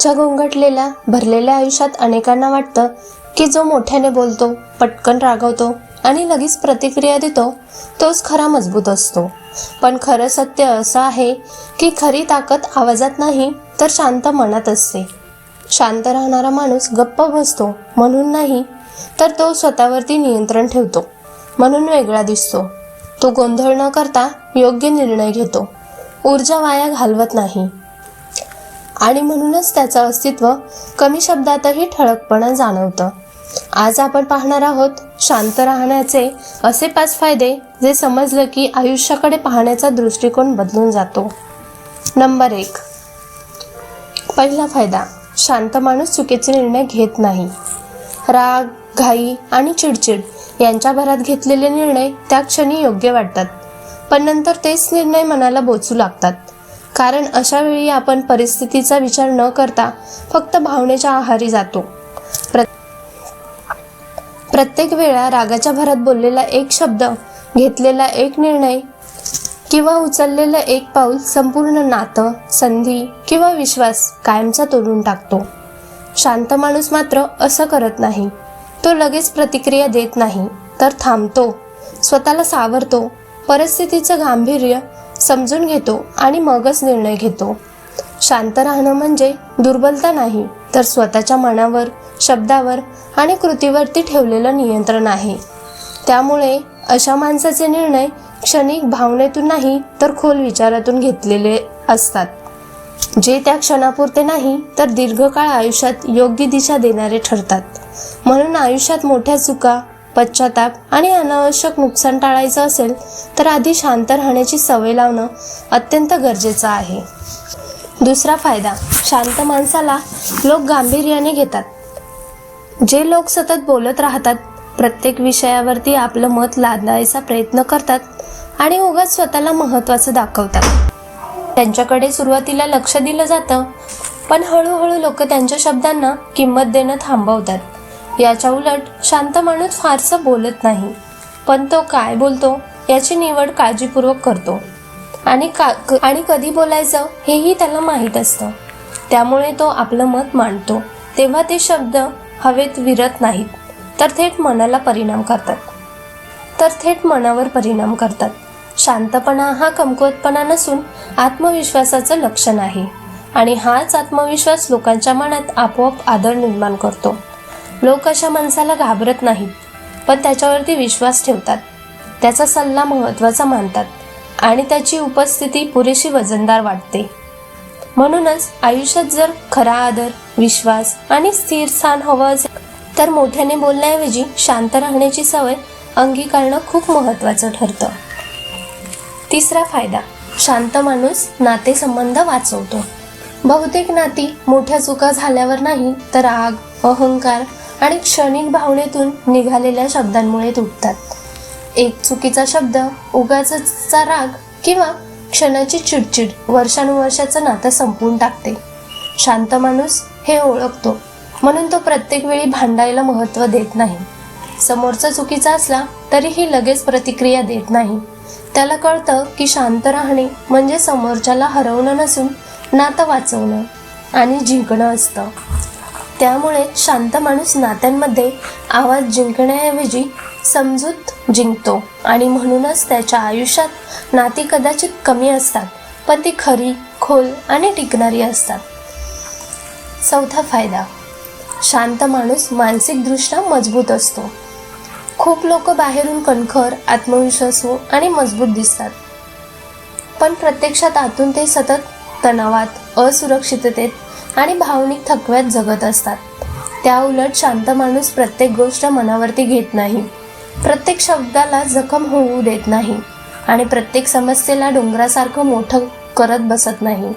च्या गोंगटलेल्या भरलेल्या आयुष्यात अनेकांना वाटतं की जो मोठ्याने बोलतो पटकन रागवतो आणि लगेच प्रतिक्रिया देतो तोच खरा मजबूत असतो. पण खरं सत्य असं आहे की खरी ताकद आवाजात नाही तर शांत मनात असते. शांत राहणारा माणूस गप्प बसतो म्हणून नाही तर तो स्वतःवरती नियंत्रण ठेवतो म्हणून वेगळा दिसतो. तो गोंधळ न करता योग्य निर्णय घेतो. ऊर्जा वाया घालवत नाही. आणि म्हणूनच त्याचं अस्तित्व कमी शब्दातही ठळकपणा जाणवतं. आज आपण पाहणार आहोत शांत राहण्याचे असे पाच फायदे जे समजलं की आयुष्याकडे पाहण्याचा दृष्टिकोन बदलून जातो. नंबर एक. पहिला फायदा शांत माणूस चुकीचे निर्णय घेत नाही. राग घाई आणि चिडचिड यांच्या भरात घेतलेले निर्णय त्या क्षणी योग्य वाटतात. पण नंतर तेच निर्णय मनाला बोचू लागतात. कारण अशा वेळी आपण परिस्थितीचा विचार न करता फक्त भावनेच्या आहारी जातो. प्रत्येक वेळा रागाच्या भरात बोललेला एक शब्द घेतलेला एक निर्णय किंवा उचललेलं एक पाऊल संपूर्ण नातं संधी किंवा विश्वास कायमचा तोडून टाकतो. शांत माणूस मात्र असं करत नाही. तो लगेच प्रतिक्रिया देत नाही तर थांबतो स्वतःला सावरतो. परिस्थितीचं गांभीर्य समजून घेतो आणि मगच निर्णय घेतो. शांत राहणं म्हणजे दुर्बलता नाही तर स्वतःच्या मनावर शब्दावर आणि कृतीवरती ठेवलेलं नियंत्रण आहे. त्यामुळे अशा माणसाचे निर्णय क्षणिक भावनेतून नाही तर खोल विचारातून घेतलेले असतात. जे त्या क्षणापुरते नाही तर दीर्घकाळ आयुष्यात योग्य दिशा देणारे ठरतात. म्हणून आयुष्यात मोठ्या चुका पश्चाताप आणि अनावश्यक नुकसान टाळायचं असेल तर आधी शांत राहण्याची सवय लावणं अत्यंत गरजेचं आहे. दुसरा फायदा शांत माणसाला लोक गांभीर्याने घेतात. जे लोक सतत बोलत राहतात प्रत्येक विषयावरती आपलं मत लादायचा प्रयत्न करतात आणि उगाच स्वतःला महत्त्वाचं दाखवतात. त्यांच्याकडे सुरुवातीला लक्ष दिलं जातं पण हळूहळू लोक त्यांच्या शब्दांना किंमत देणं थांबवतात. याच्या उलट शांत माणूस फारसं बोलत नाही. पण तो काय बोलतो याची निवड काळजीपूर्वक करतो. आणि का आणि कधी बोलायचं हेही त्याला माहीत असतं. त्यामुळे तो आपलं मत मांडतो. तेव्हा ते शब्द हवेत विरत नाहीत. तर थेट मनाला परिणाम करतात. तर थेट मनावर परिणाम करतात. शांतपणा हा कमकुवतपणा नसून आत्मविश्वासाचं लक्षण आहे. आणि हाच आत्मविश्वास लोकांच्या मनात आपोआप आदर निर्माण करतो. लोक अशा माणसाला घाबरत नाहीत पण त्याच्यावरती विश्वास ठेवतात. त्याचा सल्ला महत्त्वाचा मानतात आणि त्याची उपस्थिती पुरेशी वजनदार वाटते. म्हणूनच आयुष्यात जर खरा आदर विश्वास आणि स्थिर स्थान हवं असेल तर मोठ्याने बोलण्याऐवजी शांत राहण्याची सवय अंगीकारणं खूप महत्त्वाचं ठरतं. तिसरा फायदा शांत माणूस नातेसंबंध वाचवतो. बहुतेक नाती मोठ्या चुका झाल्यावर नाही तर आग अहंकार आणि क्षणिक भावनेतून निघालेल्या शब्दांमुळे तुटतात. एक चुकीचा शब्द उगाचचा राग किंवा क्षणाची चिडचिड वर्षानुवर्षाचं नातं संपवून टाकते. शांत माणूस हे ओळखतो. म्हणून तो प्रत्येक वेळी भांडायला महत्त्व देत नाही. समोरचा चुकीचा असला तरीही लगेच प्रतिक्रिया देत नाही. त्याला कळतं की शांत राहणे म्हणजे समोरच्याला हरवणं नसून नातं वाचवणं आणि जिंकणं असतं. त्यामुळे शांत माणूस नात्यांमध्ये आवाज जिंकण्याऐवजी समजूत जिंकतो. आणि म्हणूनच त्याच्या आयुष्यात नाती कदाचित कमी असतात पण ती खरी खोल आणि टिकणारी असतात. चौथा फायदा शांत माणूस मानसिकदृष्ट्या मजबूत असतो. खूप लोक बाहेरून कणखर आत्मविश्वासू आणि मजबूत दिसतात. पण प्रत्यक्षात आतून ते सतत तणावात असुरक्षिततेत आणि भावनिक थकव्यात जगत असतात. त्या उलट शांत माणूस प्रत्येक गोष्ट मनावरती घेत नाही. प्रत्येक शब्दाला जखम होऊ देत नाही आणि प्रत्येक समस्येला डोंगरासारखं मोठं करत बसत नाही.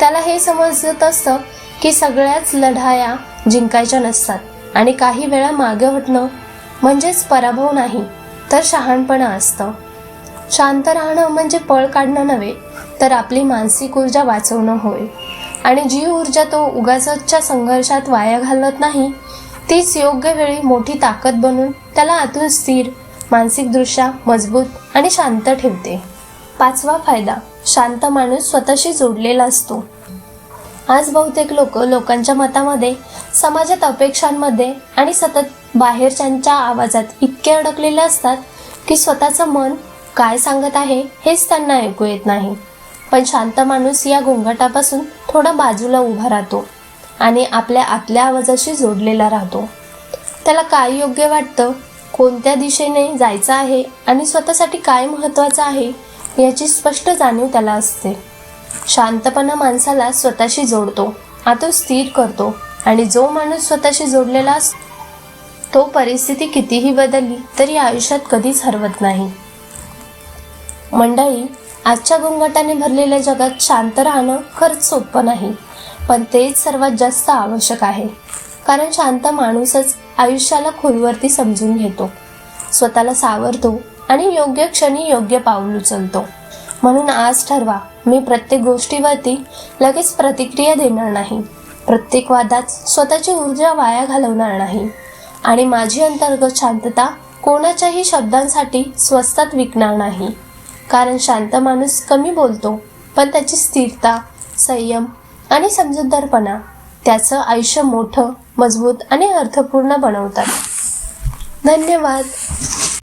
त्याला हे समजत असतं की सगळ्याच लढाया जिंकायच्या नसतात आणि काही वेळा मागे हटणं म्हणजेच पराभव नाही तर शहाणपणा असतं. शांत राहणं म्हणजे पळ काढणं नव्हे तर आपली मानसिक ऊर्जा वाचवणं होय. आणि जी ऊर्जा तो उगाचच्या संघर्षात वाया घालत नाही तीच योग्य वेळी मोठी ताकद बनून त्याला आतून स्थिर मानसिकदृष्ट्या मजबूत आणि शांत ठेवते. पाचवा फायदा शांत माणूस स्वतःशी जोडलेला असतो. आज बहुतेक लोक लोकांच्या मतामध्ये समाजात अपेक्षांमध्ये आणि सतत बाहेरच्यांच्या आवाजात इतके अडकलेले असतात की स्वतःचं मन काय सांगत आहे हेच त्यांना ऐकू येत नाही. पण शांत माणूस या गोंगाटापासून थोडा बाजूला उभा राहतो आणि आपल्या आतल्या आवाजाशी जोडलेला राहतो. त्याला काय योग्य वाटतं? कोणत्या दिशेने जायचं आहे? आणि स्वतःसाठी काय महत्त्वाचं आहे? याची स्पष्ट जाणीव त्याला असते. शांतपणा माणसाला स्वतःशी जोडतो. आतो स्थिर करतो. आणि जो माणूस स्वतःशी जोडलेला असतो तो परिस्थिती कितीही बदलली तरी आयुष्यात कधीच हरवत नाही. मंडळी आजच्या गोंगाटाने भरलेल्या जगात शांत राहणं खरंच सोपं नाही. पण तेच सर्वात जास्त आवश्यक आहे. कारण शांत माणूसच आयुष्याला खोलवरती समजून घेतो. स्वतःला सावरतो आणि योग्य क्षणी योग्य पाऊल उचलतो. म्हणून आज ठरवा मी प्रत्येक गोष्टीवरती लगेच प्रतिक्रिया देणार नाही. प्रत्येक वादात स्वतःची ऊर्जा वाया घालवणार नाही. आणि माझी अंतर्गत शांतता कोणाच्याही शब्दांसाठी स्वस्तात विकणार नाही. कारण शांत माणूस कमी बोलतो पण त्याची स्थिरता संयम आणि समजूतदारपणा त्याचं आयुष्य मोठं मजबूत आणि अर्थपूर्ण बनवतात. धन्यवाद.